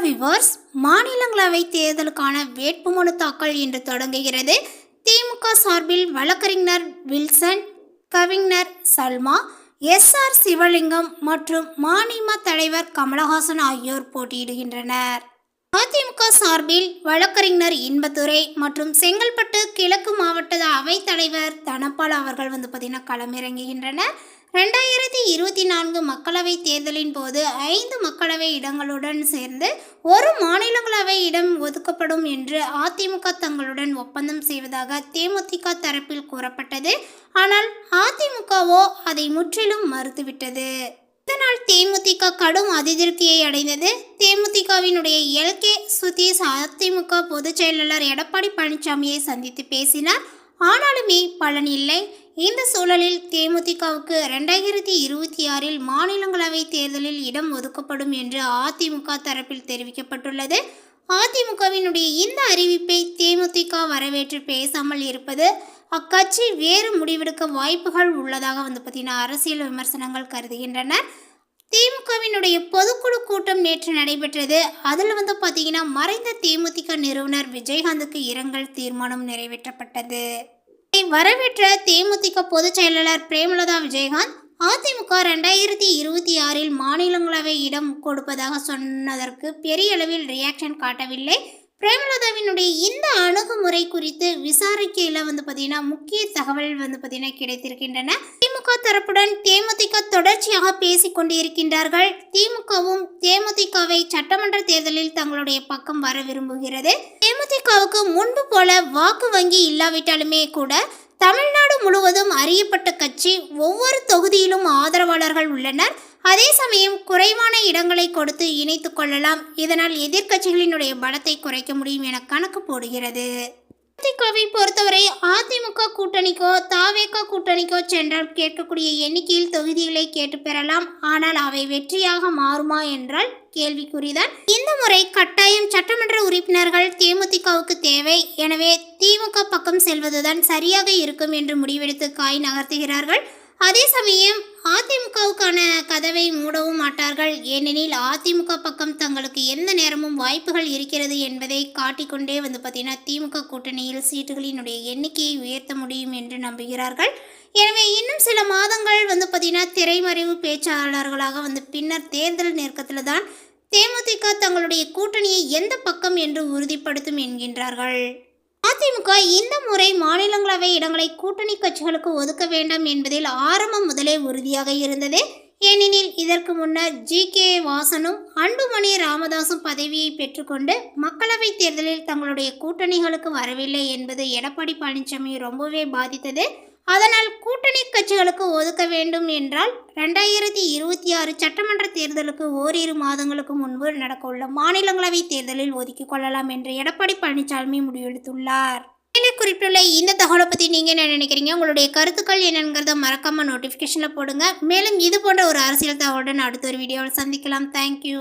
Viewers மாநிலங்களவை தேர்தலுக்கான வேட்புமனு தாக்கல் இன்று தொடங்குகிறது. திமுக சார்பில் வழக்கறிஞர் வில்சன் கவிஞர் சல்மா எஸ் ஆர் சிவலிங்கம் மற்றும் மாநில தலைவர் கமலஹாசன் ஆகியோர் போட்டியிடுகின்றனர். அதிமுக சார்பில் வழக்கறிஞர் இன்பதுரை மற்றும் செங்கல்பட்டு கிழக்கு மாவட்ட அவைத் தலைவர் தனபால் அவர்கள் வந்து பார்த்தீங்கன்னா களமிறங்குகின்றனர். ரெண்டாயிரத்தி இருபத்தி நான்கு மக்களவை தேர்தலின் போது ஐந்து மக்களவை இடங்களுடன் சேர்ந்து ஒரு மாநிலங்களவை இடம் ஒதுக்கப்படும் என்று அதிமுக தங்களுடன் ஒப்பந்தம் செய்வதாக தேமுதிக தரப்பில் கூறப்பட்டது. ஆனால் அதிமுகவோ அதை முற்றிலும் மறுத்துவிட்டது. இதனால் தேமுதிக கடும் அதிருப்தியை அடைந்தது. தேமுதிகவினுடைய எல்கே சுதீஷ் அதிமுக பொதுச் செயலாளர் எடப்பாடி பழனிசாமியை சந்தித்து பேசினார். ஆனாலுமே பலன் இல்லை. இந்த சூழலில் தேமுதிகவுக்கு ரெண்டாயிரத்தி இருபத்தி ஆறில் மாநிலங்களவை தேர்தலில் இடம் ஒதுக்கப்படும் என்று அதிமுக தரப்பில் தெரிவிக்கப்பட்டுள்ளது. அதிமுகவினுடைய இந்த அறிவிப்பை தேமுதிக வரவேற்று பேசாமல் இருப்பது அக்கட்சி வேறு முடிவெடுக்க வாய்ப்புகள் உள்ளதாக வந்து பார்த்தீங்கன்னா அரசியல் விமர்சனங்கள் கருதுகின்றனர் திமுகவினுடைய பொதுக்குழு கூட்டம் நேற்று நடைபெற்றது. அதில் வந்து பார்த்தீங்கன்னா மறைந்த தேமுதிக நிறுவனர் விஜயகாந்துக்கு இரங்கல் தீர்மானம் நிறைவேற்றப்பட்டது. வரவேற்ற தேமுதிக பொதுச் செயலாளர் பிரேமலதா விஜயகாந்த் அதிமுக ரெண்டாயிரத்தி இருபத்தி ஆறில் மாநிலங்களவை இடம் கொடுப்பதாக சொன்னதற்கு பெரிய அளவில் ரியாக்ஷன் காட்டவில்லை. பிரேமலதாவினுடைய இந்த அணுகுமுறை குறித்து விசாரிக்கையில் வந்து பார்த்தீங்கன்னா முக்கிய தகவல் வந்து பார்த்தீங்கன்னா கிடைத்திருக்கின்றன. திமுக தரப்புடன் தேமுதிக தொடர்ச்சியாக பேசிக் கொண்டிருக்கின்றார்கள். திமுகவும் தேமுதிகவை சட்டமன்ற தேர்தலில் தங்களுடைய பக்கம் வர விரும்புகிறது. தேமுதிகவுக்கு முன்பு போல வாக்கு வங்கி இல்லாவிட்டாலுமே கூட தமிழ்நாடு முழுவதும் அறியப்பட்ட கட்சி ஒவ்வொரு தொகுதியிலும் ஆதரவாளர்கள் உள்ளனர். அதே சமயம் குறைவான இடங்களை கொடுத்து இணைத்து கொள்ளலாம். இதனால் எதிர்க்கட்சிகளினுடைய பலத்தை குறைக்க முடியும் என கணக்கு போடுகிறது. அதிமுகவை பொறுத்தவரை அதிமுக கூட்டணிக்கோ தாவேக கூட்டணிக்கோ சென்றால் கேட்கக்கூடிய எண்ணிக்கையில் தொகுதிகளை கேட்டு பெறலாம். ஆனால் அவை வெற்றியாக மாறுமா என்றால் கேள்விக்குறிதான். இந்த முறை கட்டாயம் சட்டமன்ற உறுப்பினர்கள் தேமுதிகவுக்கு தேவை. எனவே திமுக பக்கம் செல்வதுதான் சரியாக இருக்கும் என்று முடிவெடுத்து காய் நகர்த்துகிறார்கள். அதே சமயம் திமுகவுக்கான கதவை மூடவும் மாட்டார்கள். ஏனெனில் அதிமுக பக்கம் தங்களுக்கு எந்த நேரமும் வாய்ப்புகள் இருக்கிறது என்பதை காட்டிக்கொண்டே வந்து பார்த்தீங்கன்னா திமுக கூட்டணியில் சீட்டுகளினுடைய எண்ணிக்கையை உயர்த்த முடியும் என்று நம்புகிறார்கள். எனவே இன்னும் சில மாதங்கள் வந்து பார்த்தீங்கன்னா திரைமறைவு பேச்சாளர்களாக வந்து பின்னர் தேர்தல் நெருக்கத்தில் தான் தேமுதிக தங்களுடைய கூட்டணியை எந்த பக்கம் என்று உறுதிப்படுத்தும் என்கின்றார்கள். அதிமுக இந்த முறை மாநிலங்களவை இடங்களை கூட்டணி கட்சிகளுக்கு ஒதுக்க வேண்டாம் என்பதில் ஆரம்பம் முதலே உறுதியாக இருந்தது. ஏனெனில் இதற்கு முன்னர் ஜி. கே. வாசனும் அன்புமணி ராமதாசும் பதவியை பெற்றுக்கொண்டு மக்களவைத் தேர்தலில் தங்களுடைய கூட்டணிகளுக்கு வரவில்லை என்பது எடப்பாடி பழனிசாமி ரொம்பவே பாதித்தது. அதனால் கூட்டணி கட்சிகளுக்கு ஒதுக்க வேண்டும் என்றால் ரெண்டாயிரத்தி இருபத்தி ஆறு சட்டமன்ற தேர்தலுக்கு ஓரிரு மாதங்களுக்கு முன்பு நடக்கவுள்ள மாநிலங்களவை தேர்தலில் ஒதுக்கிக் கொள்ளலாம் என்று எடப்பாடி பழனிசாமி முடிவெடுத்துள்ளார். மேலே குறிப்பிட்டுள்ள இந்த தகவலை பற்றி நீங்கள் என்ன நினைக்கிறீங்க? உங்களுடைய கருத்துக்கள் என்னங்கிறத மறக்காமல் நோட்டிஃபிகேஷனில் போடுங்க. மேலும் இது போன்ற ஒரு அரசியல் தகவலுடன் அடுத்த ஒரு வீடியோவில் சந்திக்கலாம். தேங்க்யூ